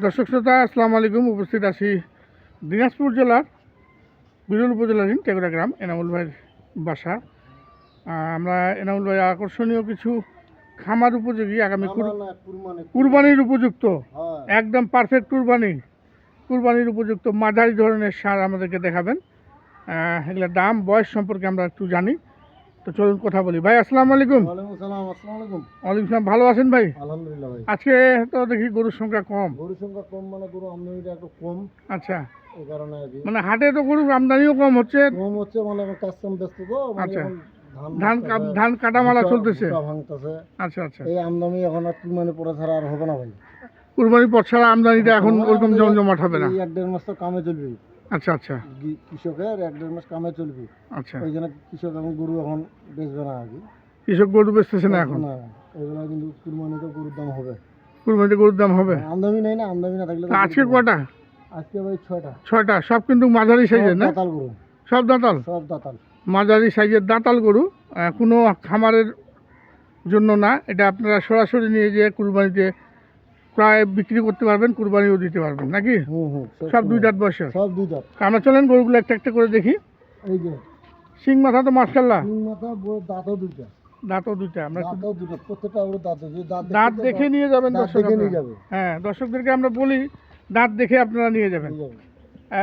দর্শক শ্রোতা আসসালামু আলাইকুম। উপস্থিত আছি দিনাজপুর জেলার বিরল উপজেলাধীন টেগুড়া গ্রাম এনামুল ভাইয়ের বাসা। আমরা এনামুল ভাই আকর্ষণীয় কিছু খামার উপযোগী আগামী কুর- কুরবানির উপযুক্ত। একদম পারফেক্ট কুরবানি। কুরবানির উপযুক্ত মাঝারি ধরনের সার আমাদেরকে দেখাবেন। এগুলোর দাম বয়স সম্পর্কে আমরা একটু জানি। তো চলুন কথা বলি। ভাই আসসালামু আলাইকুম। ওয়ালাইকুম আসসালাম ভালো আছেন ভাই? আলহামদুলিল্লাহ ভাই। আজকে তো দেখি গরুর সংখ্যা কম। গরুর সংখ্যা কম মানে গরু আমদানিটা একটু কম। আচ্ছা। এই কারণে মানে হাটে তো গরুর আমদানিও কম হচ্ছে। কম হচ্ছে মানে ব্যস্ত তো মানে আচ্ছা। ধান ধান কাটামালা চলতেছে। আচ্ছা আচ্ছা। এই আমদানি এখন আর ছাড়া আর হবে না ভাই। কুরবানির পর ছাড়া আমদানিটা এখন ওরকম জমজমাট হবে না। এক দেড় মাস তো কামে চলবে। আচ্ছা আচ্ছা। কৃষকের এক দেড় মাস কামে চলবে। আচ্ছা। ওই জন্য কৃষক এখন গরু এখন বেচবে না আর কি কৃষক গরু বেচতেছে না এখন? না ওই জন্য কিন্তু কুরবানিতে গরুর দাম হবে। কুরবানিতে গরুর দাম হবে? আমদানি নেই না আমদানি না থাকলে আজকে কটা? আজকে ভাই ছয়টা। ছয়টা সব কিন্তু মাঝারি সাইজের না? দাতাল গরু। সব দাঁতাল? সব দাতাল। মাঝারি সাইজের দাঁতাল গরু কোনো খামারের জন্য না। এটা আপনারা সরাসরি নিয়ে যেয়ে কুরবানিতে প্রায় বিক্রি করতে পারবেন কুরবানিও দিতে পারবেন নাকি? সব দুই দাঁত বয়সের? সব দুই দাঁত আমরা চলেন গরুগুলো একটা একটা করে দেখি। এই যে সিং মাথা তো মার্শাল্লাহ তিন মাথা দাঁতও দুইটা। দাঁতও দুইটা আমরা দাঁতও দুটো প্রত্যেকটা ওর দাঁত দাঁত দাঁত দেখে নিয়ে যাবেন দর্শক নিয়ে। যাবে। হ্যাঁ দর্শকদেরকে আমরা বলি দাঁত দেখে আপনারা নিয়ে যাবেন।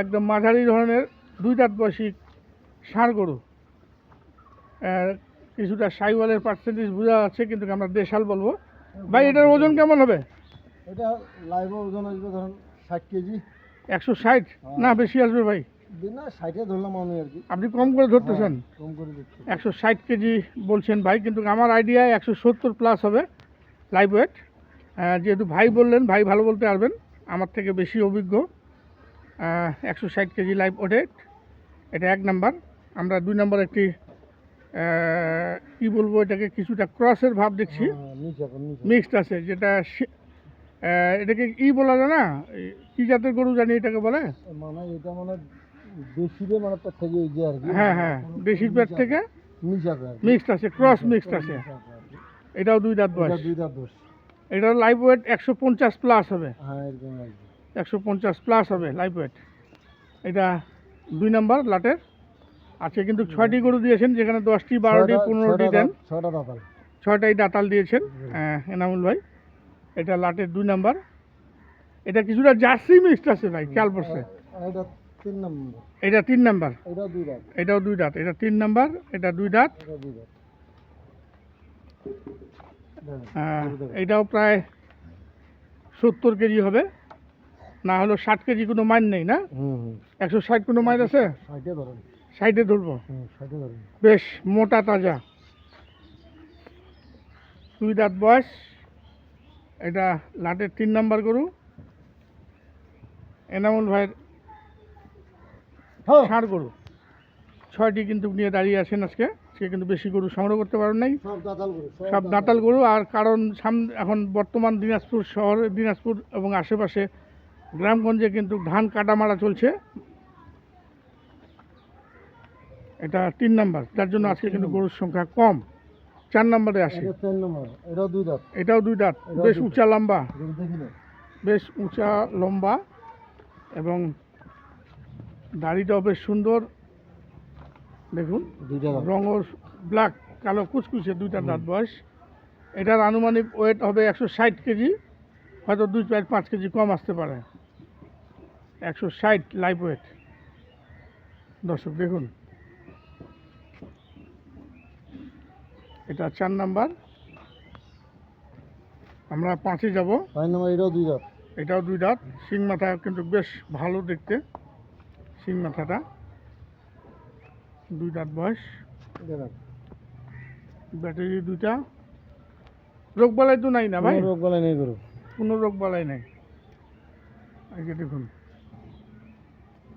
একদম মাঝারি ধরনের দুই দাঁত বয়সী ষাঁড় গরু। কিছুটা সাইওয়ালের পার্সেন্টেজ বোঝা যাচ্ছে কিন্তু আমরা দেশাল বলব। ভাই এটার ওজন কেমন হবে? এটা লাইভ ওজন আসবে ধরুন ষাট কেজি। একশো ষাট? না বেশি আসবে ভাই। না ষাটে ধরলাম আমি আর কি। আপনি কম করে ধরতেছেন? হ্যাঁ, কম করে একশো ষাট কেজি বলছেন ভাই কিন্তু আমার আইডিয়ায় একশো সত্তর প্লাস হবে লাইভ ওয়েট যেহেতু ভাই বললেন ভাই ভালো বলতে পারবেন। আমার থেকে বেশি অভিজ্ঞ। একশো ষাট কেজি লাইভ ওয়েট এটা এক নাম্বার আমরা দুই নাম্বার একটি কি বলব এটাকে কিছুটা ক্রসের ভাব দেখছি। হ্যাঁ, মিক্সড আছে যেটা এটাকে ই বলা যায় না? কি জাতের গরু জানি এটাকে বলে? মানে এটা মানে বেশিরে মানে পেট থেকে এই যে আর কি। হ্যাঁ হ্যাঁ দেশির পেট থেকে? আছে মিক্সড আছে ক্রস মিক্সড আছে। এটাও দুই দাঁত বয়স। দুই দাঁত দোষ এটার লাইভ ওয়েট একশো পঞ্চাশ প্লাস হবে। হ্যাঁ কি। একশো পঞ্চাশ প্লাস হবে লাইভ ওয়েট এটা দুই নাম্বার লাটের। আজকে কিন্তু ছয়টি গরু দিয়েছেন যেখানে দশটি বারোটি পনেরোটি দেন। ছয়টা দাঁতাল ছয়টাই দাতাল দিয়েছেন এনামুল ভাই। এটা লাটের দুই নাম্বার। এটা কিছুটা জার্সি মিক্সড আছে ভাই খেয়াল পড়ছে? এটা তিন নম্বর। এটা তিন নাম্বার। এটা দুই দাঁত। এটাও দুই দাঁত এটা তিন নাম্বার এটা দুই দাঁত। দেখেন। এটাও প্রায় সত্তর কেজি হবে। না হলেও ষাট কেজি কোনো মাইন নেই না? একশো ষাট কোনো মাইন আছে? ষাটে সাইডে ধরবো? বেশ মোটা তাজা। দুই দাঁত বয়স। এটা লাটের তিন নাম্বার গরু। এনামুল ভাইয়ের হ্যাঁ। ষাঁড় গরু। ছয়টি কিন্তু নিয়ে দাঁড়িয়ে আছেন আজকে। সে কিন্তু বেশি গরু সংগ্রহ করতে পারেন নাই। সব দাঁতাল গরু গরু। আর কারণ সাম এখন বর্তমান দিনাজপুর শহরে দিনাজপুর এবং আশেপাশে গ্রামগঞ্জে কিন্তু ধান কাটা মারা চলছে। এটা তিন নাম্বার। যার জন্য আজকে কিন্তু গরুর সংখ্যা কম। চার নম্বরে আসে। এটাও দুই দাঁত। এটাও দুই দাঁত বেশ উঁচা লম্বা। বেশ উঁচা লম্বা এবং দাড়িটাও বেশ সুন্দর। দেখুন রঙও ব্ল্যাক কালো কুচকুচে দুইটা দাঁত বয়স। এটার আনুমানিক ওয়েট হবে একশো ষাট কেজি হয়তো দুই চার পাঁচ কেজি কম আসতে পারে। একশো ষাট লাইফ ওয়েট দর্শক দেখুন। এটা চার নাম্বার। আমরা পাঁচে যাব। পাঁচ নম্বর এটাও দুই দাঁত। এটাও দুই দাঁত। শিং মাথা কিন্তু বেশ ভালো দেখতে। শিং মাথাটা। দুই দাঁত বয়স। ব্যাটারি দুইটা। রোগ বালাই তো নাই না ভাই? রোগ বালাই নেই গরু। কোনো রোগ বালাই নাই। এই যে দেখুন।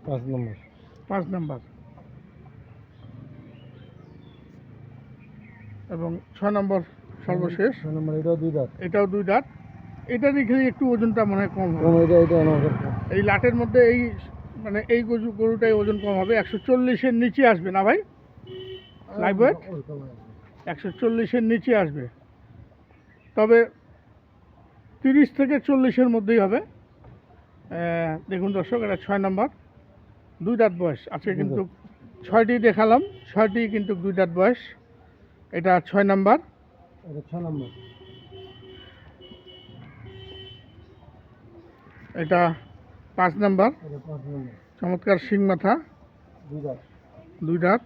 পাঁচ নম্বর। পাঁচ নাম্বার। এবং ছয় নম্বর সর্বশেষ। ছয় নম্বর এটাও দুই দাঁত। এটাও দুই দাঁত। একটু ওজনটা মনে হয় কম এটা এটা এই লাটের মধ্যে এই মানে এই গরু গরুটাই ওজন কম হবে। একশো চল্লিশের নিচে আসবে না ভাই? কি। একশো চল্লিশের নিচে আসবে। তবে তিরিশ থেকে চল্লিশের মধ্যেই হবে। দেখুন দর্শক এটা ছয় নম্বর। দুই দাঁত বয়স। আজকে কিন্তু ছয়টি দেখালাম। ছয়টি কিন্তু দুই দাঁত বয়স। এটা ছয় নাম্বার। এটা ছ নম্বর। এটা পাঁচ নাম্বার। চমৎকার শিং মাথা। দুই দাঁত।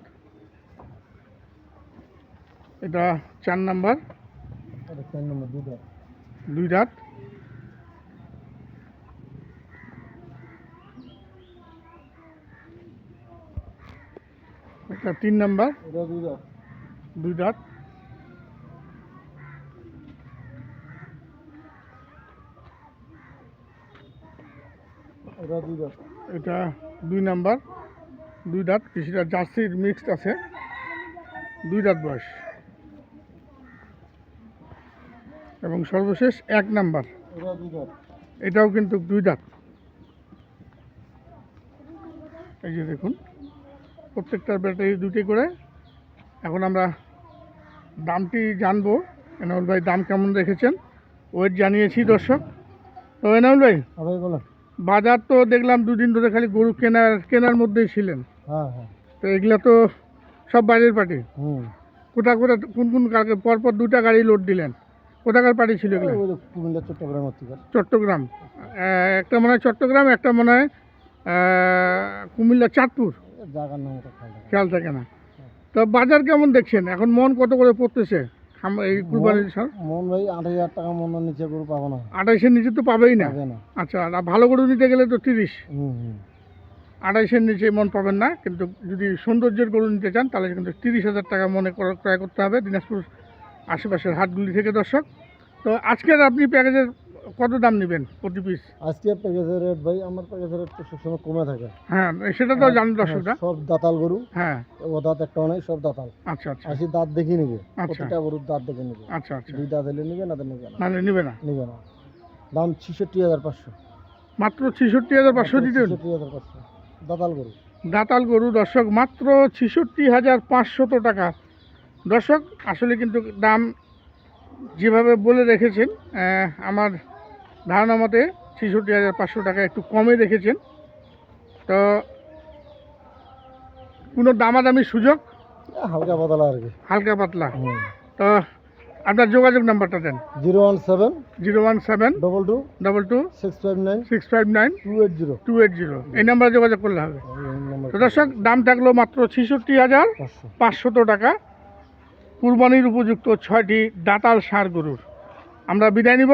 এটা চার নাম্বার। দুই দাঁত। এটা তিন নাম্বার। দুই দাঁত এটা দুই দাঁত এটা দুই নাম্বার। দুই দাঁত কিছুটা জার্সির মিক্সড আছে। দুই দাঁত বয়স। এবং সর্বশেষ এক নাম্বার। এটাও কিন্তু দুই দাঁত এই যে দেখুন প্রত্যেকটার ব্যাটারি দুটি করে। এখন আমরা দামটি জানব। এনাউল ভাই দাম কেমন রেখেছেন? ওয়েট জানিয়েছি দর্শক। তো এনাউল ভাই আবার বলেন। বাজার তো দেখলাম দুদিন ধরে খালি গরু কেনার কেনার মধ্যেই ছিলেন। হ্যাঁ হ্যাঁ। তো এগুলা তো সব বাইরের পার্টি। হুম। কোথা কোথা কোন কোন কালকে পরপর দুটা গাড়ি লোড দিলেন? কোথাকার পার্টি ছিল এগুলো? কুমিল্লা চট্টগ্রাম চট্টগ্রাম। একটা মনে হয় চট্টগ্রাম একটা মনে হয় কুমিল্লা চাঁদপুর। খেয়াল থাকে না। তো বাজার কেমন দেখছেন? এখন মন কত করে পড়তেছে? এই কুরবানির সব মন ভাই আট হাজার টাকা মনের নিচে গরু পাবো না। আড়াইশের নিচে তো পাবেই না? আচ্ছা আর ভালো গরু নিতে গেলে তো তিরিশ। আড়াইশের নিচে মন পাবেন না কিন্তু যদি সৌন্দর্যের গরু নিতে চান তাহলে কিন্তু তিরিশ হাজার টাকা মনে করে ক্রয় করতে হবে। দিনাজপুর আশেপাশের হাটগুলি থেকে দর্শক। তো আজকের আপনি প্যাকেজের কত দাম নেবেন প্রতি পিস আজকে প্যাকেজের রেট ভাই আমার প্যাকেজের রেট তো সবসময় কমে থাকে। হ্যাঁ সেটা তো জানি দর্শকরা হ্যাঁ, সব দাতাল গরু। হ্যাঁ। ও দাঁত একটা নেই সব দাতাল। আচ্ছা আচ্ছা। আসি দাঁত দেখে নিবে। আচ্ছা। প্রতিটা গরুর দাঁত দেখে নিবে। আচ্ছা আচ্ছা। দুই দাঁত এলে নিবে না নিবে না। নেবে না? নিবে না। দাম ছিষট্টি হাজার পাঁচশো। মাত্র ছেষট্টি হাজার পাঁচশো দিতে ছিষট্টি হাজার পাঁচশো। দাতাল গরু। দাতাল গরু দর্শক মাত্র ছেষট্টি হাজার পাঁচশত টাকা। দর্শক আসলে কিন্তু দাম যেভাবে বলে রেখেছেন আমার ধারণা মতে ছেষট্টি হাজার পাঁচশো টাকা একটু কমে রেখেছেন। তো কোনো দামাদামির সুযোগ? হালকা পাতলা আর কি। হালকা পাতলা। তো আপনার যোগাযোগ নাম্বারটা দেন। Zero one seven zero one seven double two double two six five nine six five nine two eight zero. Two eight zero. এই নাম্বারে যোগাযোগ করলে হবে। তো দর্শক দাম থাকল মাত্র ছেষট্টি হাজার পাঁচশো। পাঁচশত টাকা। কুরবানির উপযুক্ত ছয়টি দাতাল সার গরুর। আমরা বিদায় নিব।